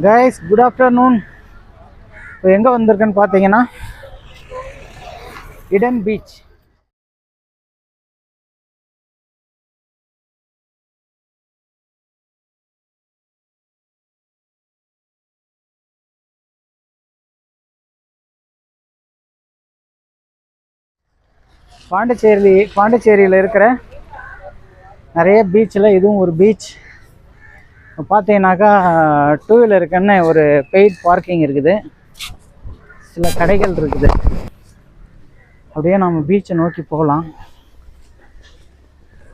Guys good afternoon இப்போ எங்கே வந்திருக்கேன்னு பார்த்தீங்கன்னா இடன் பீச் பாண்டிச்சேரி பாண்டிச்சேரியில் இருக்கிற நிறைய பீச்சில் இதுவும் ஒரு பீச் பார்த்தீங்கன்னாக்கா டூ வீலருக்குன்னு ஒரு பெய்ட் பார்க்கிங் இருக்குது. சில கடைகள் இருக்குது. அப்படியே நம்ம பீச்சை நோக்கி போகலாம்.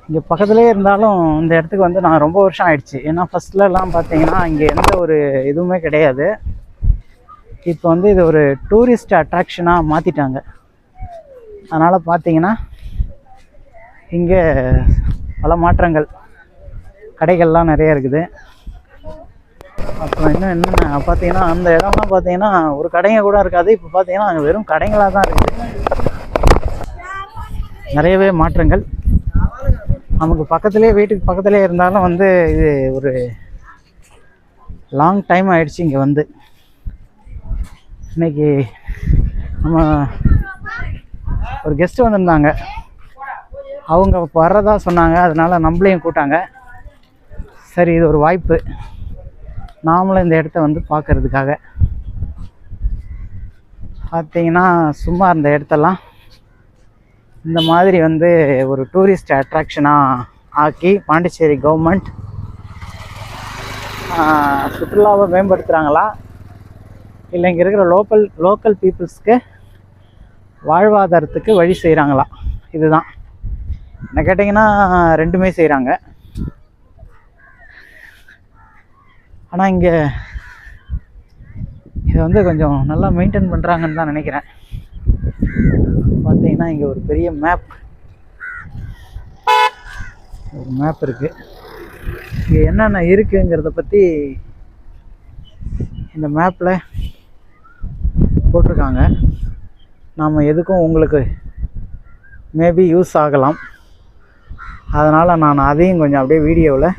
இங்கே பக்கத்துலேயே இருந்தாலும் இந்த இடத்துக்கு வந்து நான் ரொம்ப வருஷம் ஆயிடுச்சு. ஏன்னா ஃபஸ்ட்லலாம் பார்த்தீங்கன்னா இங்கே எந்த ஒரு இதுவுமே கிடையாது. இப்போ வந்து இது ஒரு டூரிஸ்ட் அட்ராக்ஷனாக மாற்றிட்டாங்க அதனால் பார்த்தீங்கன்னா இங்கே பல மாற்றங்கள் கடைகள்லாம் நிறைய இருக்குது. அப்புறம் இன்னும் என்னென்ன? பார்த்தீங்கன்னா அந்த இடம்லாம் பார்த்தீங்கன்னா ஒரு கடைங்க கூட இருக்காது. இப்போ பார்த்தீங்கன்னா அங்கே வெறும் கடைங்களாக தான் இருக்குது நிறையவே மாற்றங்கள். நமக்கு பக்கத்துலேயே வீட்டுக்கு பக்கத்துலேயே இருந்தாலும் வந்து இது ஒரு லாங் டைம் ஆயிடுச்சு இங்கே வந்து. இன்னைக்கு நம்ம ஒரு கெஸ்ட் வந்திருந்தாங்க. அவங்க வர்றதா சொன்னாங்க. அதனால் நம்மளையும் கூட்டாங்க. சரி இது ஒரு வாய்ப்பு. நாமளும் இந்த இடத்த வந்து பார்க்கறதுக்காக. பார்த்தீங்கன்னா சும்மா இந்த இடத்தெல்லாம் இந்த மாதிரி வந்து ஒரு டூரிஸ்ட் அட்ராக்ஷனாக ஆக்கி பாண்டிச்சேரி கவர்மெண்ட் சுற்றுலாவை மேம்படுத்துகிறாங்களா இல்லை இங்கே இருக்கிற லோக்கல் லோக்கல் பீப்புள்ஸ்க்கு வாழ்வாதாரத்துக்கு வழி செய்கிறாங்களா இதுதான். என்ன கேட்டிங்கன்னா ரெண்டுமே செய்கிறாங்க ஆனால் இங்கே இதை வந்து கொஞ்சம் நல்லா மெயின்டைன் பண்ணுறாங்கன்னு தான் நினைக்கிறேன். பார்த்தீங்கன்னா இங்கே ஒரு பெரிய மேப் ஒரு மேப் இருக்குது இங்கே என்னென்ன இருக்குங்கிறத பற்றி இந்த மேப்பில் போட்டிருக்காங்க. நாம் எதுக்கும் உங்களுக்கு மேபி யூஸ் ஆகலாம். அதனால் நான் அதையும் கொஞ்சம் அப்படியே வீடியோவில்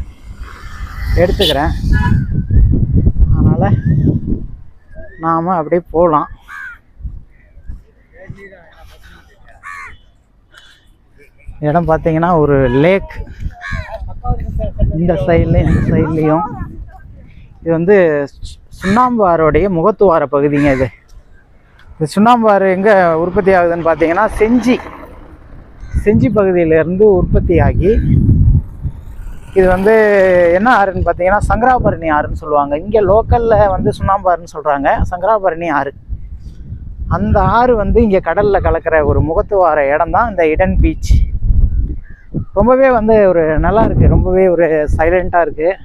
எடுத்துக்கிறேன். அதனால் நாம் அப்படியே போகலாம் இடம் பார்த்தீங்கன்னா ஒரு லேக் இந்த சைட்லேயும் இந்த சைட்லேயும் இது வந்து சுண்ணாம்பாருடைய முகத்துவார பகுதிங்க இது. இந்த சுண்ணாம்பாறு எங்கே உற்பத்தி ஆகுதுன்னு பார்த்தீங்கன்னா செஞ்சி. செஞ்சி பகுதியிலேருந்து உற்பத்தி ஆகி இது வந்து என்ன ஆறுன்னு பார்த்தீங்கன்னா சங்கராபரணி ஆறுன்னு சொல்லுவாங்க. இங்கே லோக்கலில் வந்து சுண்ணாம்பாறுன்னு சொல்கிறாங்க சங்கராபரணி ஆறு. அந்த ஆறு வந்து இங்கே கடலில் கலக்கிற ஒரு முகத்துவார இடம் தான் இந்த இடன் பீச் ரொம்பவே வந்து ஒரு நல்லா இருக்குது ரொம்பவே ஒரு சைலண்ட்டாக இருக்குது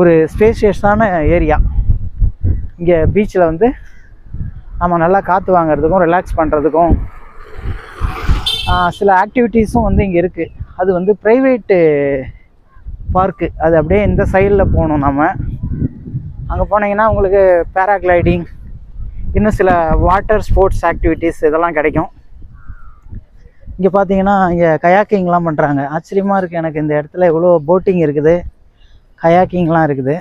ஒரு ஸ்பேஷியஸான ஏரியா இங்கே பீச்சில் வந்து நம்ம நல்லா காற்று வாங்குறதுக்கும் ரிலாக்ஸ் பண்ணுறதுக்கும் சில ஆக்டிவிட்டீஸும் வந்து இங்கே இருக்குது அது வந்து ப்ரைவேட்டு பார்க்கு அது அப்படியே இந்த சைடில் போகணும் நம்ம அங்கே போனீங்கன்னா உங்களுக்கு பேராகிளைடிங் இன்னும் சில வாட்டர் ஸ்போர்ட்ஸ் ஆக்டிவிட்டீஸ் இதெல்லாம் கிடைக்கும். இங்கே பார்த்தீங்கன்னா இங்கே கயாக்கிங்லாம் பண்ணுறாங்க ஆச்சரியமாக இருக்குது எனக்கு இந்த இடத்துல. இவ்வளோ போட்டிங் இருக்குது. கயாக்கிங்லாம் இருக்குது.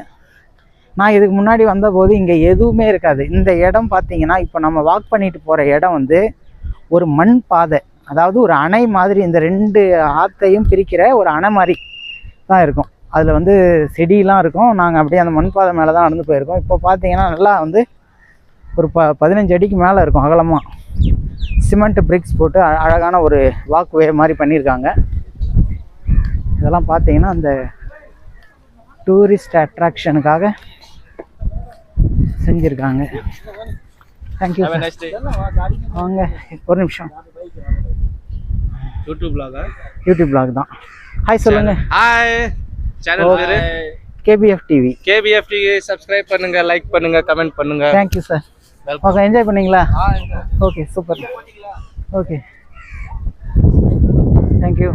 நான் இதுக்கு முன்னாடி வந்தபோது இங்கே எதுவுமே இருக்காது. இந்த இடம் பார்த்தீங்கன்னா இப்போ நம்ம வாக் பண்ணிட்டு போகிற இடம் வந்து ஒரு மண் பாதை. அதாவது ஒரு அணை மாதிரி இந்த ரெண்டு ஆத்தையும் பிரிக்கிற ஒரு அணை மாதிரி. தான் இருக்கும். அதில் வந்து செடியெலாம் இருக்கும். நாங்கள் அப்படியே அந்த மண் பாதை மேலே தான் நடந்து போயிருக்கோம். இப்போ பார்த்தீங்கன்னா நல்லா வந்து ஒரு ப பதினஞ்சு அடிக்கு மேலே இருக்கும் அகலமாக சிமெண்ட் பிரிக்ஸ் போட்டு அழகான ஒரு வாக்வே மாதிரி பண்ணியிருக்காங்க. இதெல்லாம் பார்த்தீங்கன்னா அந்த டூரிஸ்ட் அட்ராக்ஷனுக்காக செஞ்சுருக்காங்க. Thank you. வாங்க ஒரு நிமிஷம். Vlog-ஆ? யூடியூப் vlog தான். ஹாய் சொல்லுங்கள் Hi. சேனல். பேரு? K B F TV KBFT subscribe பண்ணுங்க லைக் பண்ணுங்க கமெண்ட் பண்ணுங்க. Thank you sir. Okay enjoy பண்ணீங்களா? Okay super okay thank you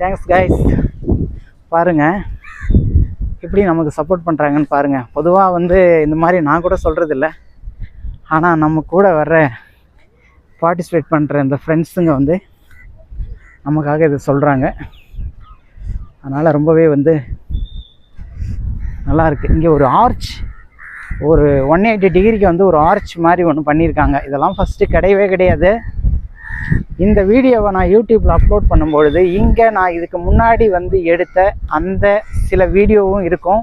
thanks guys பாருங்கள் எப்படி நமக்கு சப்போர்ட் பண்ணுறாங்கன்னு பாருங்கள் பொதுவாக வந்து இந்த மாதிரி நான் கூட சொல்கிறதில்ல ஆனால் நம்ம கூட வர்ற பார்ட்டிசிபேட் பண்ணுற இந்த ஃப்ரெண்ட்ஸுங்க வந்து நமக்காக இதை சொல்கிறாங்க அதனால் ரொம்பவே வந்து நல்லா இருக்குது இங்கே ஒரு ஆர்ச் ஒரு ஒன் எயிட்டி டிகிரிக்கு வந்து ஒரு ஆர்ச் மாதிரி ஒன்று பண்ணியிருக்காங்க இதெல்லாம் ஃபஸ்ட்டு கிடையவே கிடையாது. இந்த வீடியோவை நான் யூடியூப்பில் அப்லோட் பண்ணும்பொழுது இங்கே நான் இதுக்கு முன்னாடி வந்து எடுத்த அந்த சில வீடியோவும் இருக்கும்.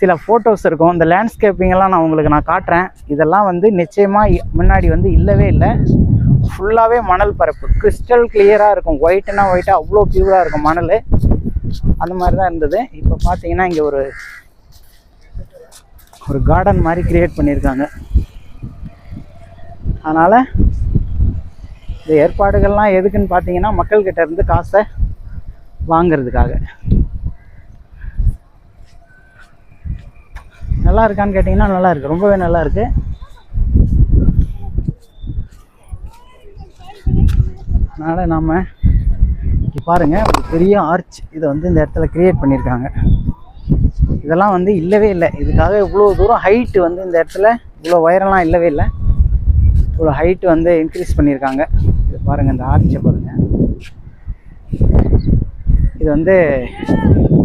சில ஃபோட்டோஸ் இருக்கும். இந்த லேண்ட்ஸ்கேப்பிங்கெல்லாம் நான் உங்களுக்கு நான் காட்டுறேன். இதெல்லாம் வந்து நிச்சயமாக முன்னாடி வந்து இல்லவே இல்லை. ஃபுல்லாகவே மணல் பரப்பு. கிறிஸ்டல் கிளியராக இருக்கும். ஒயிட்னா ஒயிட்டாக அவ்வளோ பியூராக இருக்கும் மணல். அந்த மாதிரி தான் இருந்தது. இப்போ பார்த்தீங்கன்னா இங்கே ஒரு ஒரு கார்டன் மாதிரி க்ரியேட் பண்ணியிருக்காங்க. அதனால் இந்த ஏற்பாடுகள்லாம் எதுக்குன்னு பார்த்தீங்கன்னா மக்கள்கிட்ட இருந்து காசை வாங்கிறதுக்காக. நல்லா இருக்கான்னு கேட்டிங்கன்னா நல்லா இருக்கு. ரொம்பவே நல்லா இருக்கு. அதனால் நாம் பாருங்கள் ஒரு பெரிய ஆர்ச் இதை வந்து இந்த இடத்துல கிரியேட் பண்ணியிருக்காங்க. இதெல்லாம் வந்து இல்லவே இல்லை. இதுக்காக இவ்வளோ தூரம் ஹைட்டு வந்து இந்த இடத்துல இவ்வளோ உயரம்லாம் இல்லவே இல்லை. இவ்வளோ ஹைட்டு வந்து இன்க்ரீஸ் பண்ணியிருக்காங்க. இது பாருங்கள் இந்த ஆர்ச்சை பாருங்கள் இது வந்து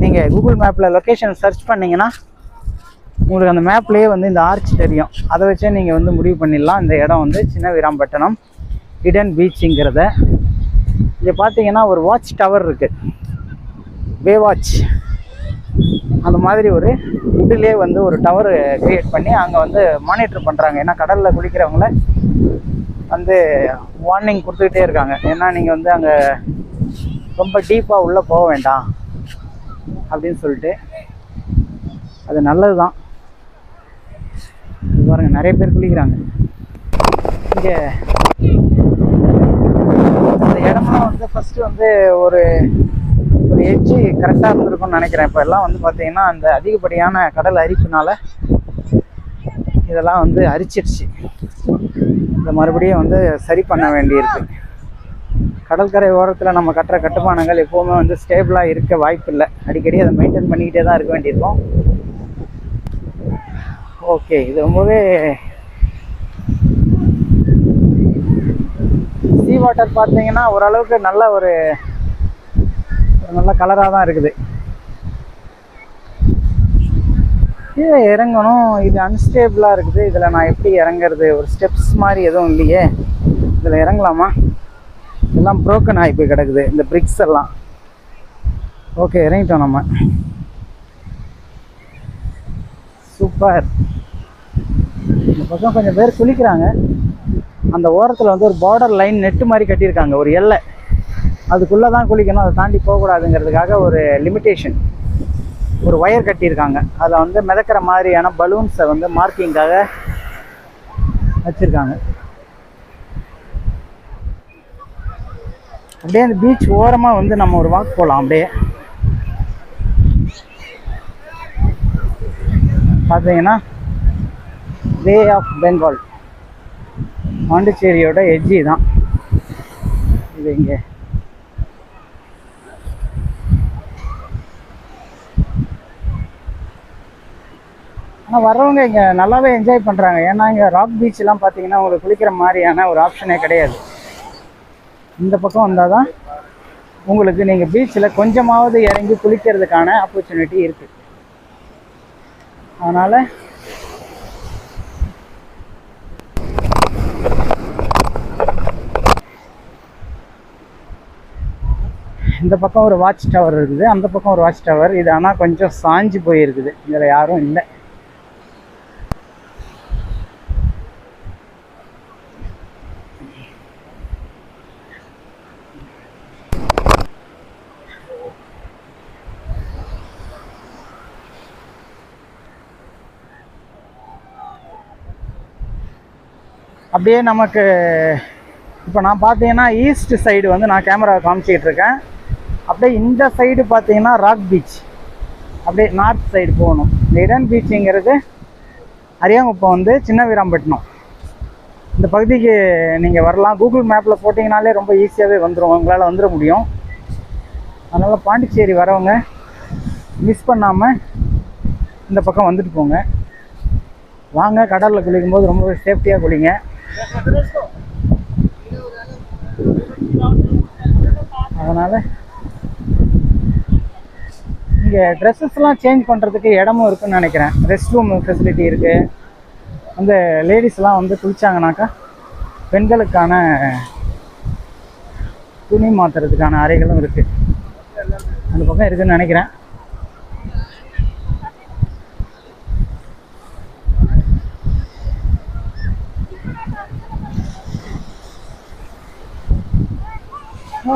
நீங்கள் கூகுள் மேப்பில் லொக்கேஷன் சர்ச் பண்ணிங்கன்னா உங்களுக்கு அந்த மேப்லேயே வந்து இந்த ஆர்ச் தெரியும். அதை வச்சே நீங்கள் வந்து முடிவு பண்ணிடலாம். இந்த இடம் வந்து சின்ன வீராம்பட்டினம் ஹிடன் பீச்சுங்கிறத இங்கே பார்த்தீங்கன்னா ஒரு வாட்ச் டவர் இருக்குது வே வாட்ச் அந்த மாதிரி ஒரு உட்டிலே வந்து ஒரு டவர் கிரியேட் பண்ணி அங்கே வந்து மானிட்டர் பண்ணுறாங்க ஏன்னா கடலில் குளிக்கிறவங்கள வந்து வார்னிங் கொடுத்துக்கிட்டே இருக்காங்க. ஏன்னா நீங்கள் வந்து அங்கே ரொம்ப டீப்பாக உள்ளே போக வேண்டாம் அப்படின்னு சொல்லிட்டு அது நல்லது தான் பாருங்கள் நிறைய பேர் குளிக்கிறாங்க. இங்கே வந்து ஃபஸ்ட்டு வந்து ஒரு ஒரு எட்ஜு கரெக்டாக இருந்திருக்கும்னு நினைக்கிறேன். இப்போ எல்லாம் வந்து பார்த்தீங்கன்னா அந்த அதிகப்படியான கடல் அரிப்புனால இதெல்லாம் வந்து அரிச்சிடுச்சு இதை மறுபடியும் வந்து சரி பண்ண வேண்டியிருக்கு. கடற்கரை ஓரத்தில் நம்ம கட்டுற கட்டுமானங்கள் எப்போவுமே வந்து ஸ்டேபிளாக இருக்க வாய்ப்பு இல்லை அடிக்கடி அதை மெயின்டைன் பண்ணிக்கிட்டே தான் இருக்க வேண்டியிருக்கும். ஓகே இது ரொம்பவே வாட்டர் பார்த்தீங்கன்னா ஓரளவுக்கு நல்ல ஒரு நல்ல கலராக தான் இருக்குது. கீழே இறங்கணும். இது அன்ஸ்டேபிளாக இருக்குது. இதில் நான் எப்படி இறங்குறது? ஒரு ஸ்டெப்ஸ் மாதிரி எதுவும் இல்லையே. இதில் இறங்கலாமா? எல்லாம் ப்ரோக்கன் ஆகி போய் கிடக்குது. இந்த பிரிக்ஸ் எல்லாம். ஓகே இறங்கிட்டோம் நம்ம. சூப்பர் இந்த பக்கம் கொஞ்சம் பேர் குளிக்கிறாங்க. அந்த ஓரத்தில் வந்து ஒரு பார்டர் லைன் நெட்டு மாதிரி கட்டியிருக்காங்க ஒரு எல்லை. அதுக்குள்ளே தான் குளிக்கணும் அதை தாண்டி போகக்கூடாதுங்கிறதுக்காக ஒரு லிமிட்டேஷன் ஒரு ஒயர் கட்டியிருக்காங்க. அதில் வந்து மிதக்கிற மாதிரியான பலூன்ஸை வந்து மார்க்கிங்காக வச்சுருக்காங்க. அப்படியே அந்த பீச் ஓரமாக வந்து நம்ம ஒரு வாக் போகலாம் அப்படியே. பார்த்தீங்கன்னா வே ஆஃப் பெங்கால் பாண்டிச்சேரியோட எட்ஜி தான். இது இங்கே. ஆனால் வர்றவங்க இங்கே நல்லாவே என்ஜாய் பண்ணுறாங்க ஏன்னா இங்கே ராக் பீச்லாம் பார்த்தீங்கன்னா உங்களுக்கு குளிக்கிற மாதிரியான ஒரு ஆப்ஷனே கிடையாது. இந்த பக்கம் வந்தால் தான் உங்களுக்கு நீங்கள் பீச்சில் கொஞ்சமாவது இறங்கி குளிக்கிறதுக்கான ஆப்பர்ச்சுனிட்டி இருக்குது அதனால் இந்த பக்கம் ஒரு வாட்ச் டவர் இருக்குது அந்த பக்கம் ஒரு வாட்ச் டவர் இது ஆனால் கொஞ்சம் சாஞ்சு போயிருக்குது. இதில் யாரும் இல்லை. அப்படியே நமக்கு இப்போ நான் பார்த்தீங்கன்னா ஈஸ்ட் சைடு வந்து நான் கேமரா காமிச்சிக்கிட்டு இருக்கேன். அப்படியே இந்த சைடு பார்த்தீங்கன்னா ராக் பீச் அப்படியே நார்த் சைடு போகணும். இந்த இடன் பீச்சுங்கிறது அரியாங்குப்பம் வந்து சின்ன வீராம்பட்டினம் இந்த பகுதிக்கு நீங்கள் வரலாம். கூகுள் மேப்பில் போட்டிங்கனாலே ரொம்ப ஈஸியாகவே வந்துடும் உங்களால் வந்துட முடியும். அதனால் பாண்டிச்சேரி வரவங்க மிஸ் பண்ணாமல் இந்த பக்கம் வந்துட்டு போங்க. வாங்க கடலில் குளிக்கும்போது ரொம்பவே சேஃப்டியாக குளிங்க. அதனால் இங்கே ட்ரெஸ்ஸஸ்லாம் சேஞ்ச் பண்ணுறதுக்கு இடமும் இருக்குன்னு நினைக்கிறேன். ரெஸ்ட் ரூம் ஃபெசிலிட்டி இருக்குது அந்த லேடிஸ்லாம் வந்து குளித்தாங்கனாக்கா பெண்களுக்கான துணி மாற்றுறதுக்கான அறைகளும் இருக்குது அந்த பக்கம் இருக்குதுன்னு நினைக்கிறேன். ஓ.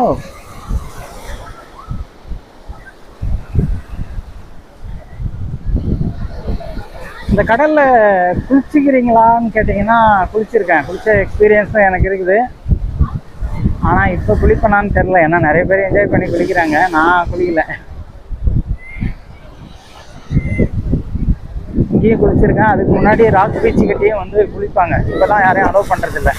இந்த கடலில் குளிச்சுக்கிறீங்களான்னு கேட்டிங்கன்னா குளிச்சிருக்கேன். குளிச்ச எக்ஸ்பீரியன்ஸும் எனக்கு இருக்குது. ஆனால் இப்போ குளிப்பேனான்னு தெரில ஏன்னா நிறைய பேர் என்ஜாய் பண்ணி குளிக்கிறாங்க. நான் குளிக்கல. இங்கேயும் குளிச்சிருக்கேன். அதுக்கு முன்னாடி ராக் பீச்சுக்கிட்டேயும் வந்து குளிப்பாங்க. இப்போதான் யாரையும் அலோவ் பண்ணுறதில்ல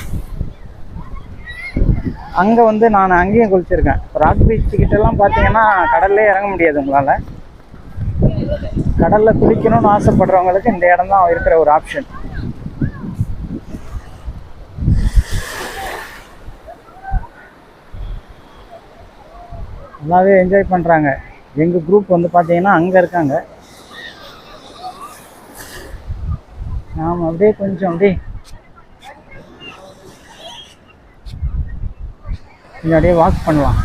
அங்கே வந்து நான் அங்கேயும் குளிச்சிருக்கேன். ராக் பீச் கிட்டலாம் பார்த்தீங்கன்னா கடல்லே இறங்க முடியாது உங்களால். கடலில் குளிக்கணும்னு ஆசைப்படுறவங்களுக்கு இந்த இடம் தான் இருக்கிற ஒரு ஆப்ஷன் நல்லாவே என்ஜாய் பண்ணுறாங்க எங்கள் குரூப் வந்து பார்த்தீங்கன்னா அங்கே இருக்காங்க. நாம் அப்படியே கொஞ்சம் அப்படியே கொஞ்சம் அப்படியே வாக் பண்ணலாம்.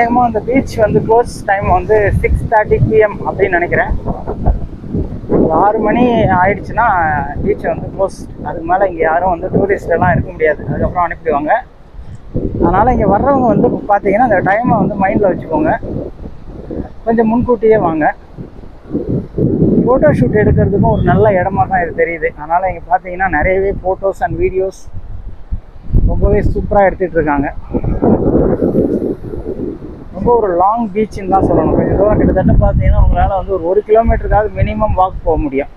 அநேகமாக அந்த பீச் வந்து க்ளோஸ் டைம் வந்து சிக்ஸ் தேர்ட்டி பிஎம் அப்படின்னு நினைக்கிறேன். ஒரு ஆறு மணி ஆயிடுச்சுன்னா பீச் வந்து க்ளோஸ் அதுக்கு மேலே இங்கே யாரும் வந்து டூரிஸ்டெல்லாம் இருக்க முடியாது. அதுக்கப்புறம் அனுப்பிடுவாங்க. அதனால் இங்கே வர்றவங்க வந்து பார்த்தீங்கன்னா அந்த டைமை வந்து மைண்டில் வச்சுக்கோங்க. கொஞ்சம் முன்கூட்டியே வாங்க. ஃபோட்டோ ஷூட் எடுக்கிறதுக்கும் ஒரு நல்ல இடமா தான் இது தெரியுது. அதனால் இங்கே பார்த்தீங்கன்னா நிறையவே ஃபோட்டோஸ் அண்ட் வீடியோஸ் ரொம்பவே சூப்பராக எடுத்துகிட்டு இருக்காங்க. ரொம்ப ஒரு லாங் பீச்சுன்னு தான் சொல்லணும். கொஞ்சம் தூரம் கிட்டத்தட்ட பார்த்தீங்கன்னா உங்களால் வந்து ஒரு ஒரு கிலோமீட்டருக்காவது மினிமம் வாக் போக முடியும்.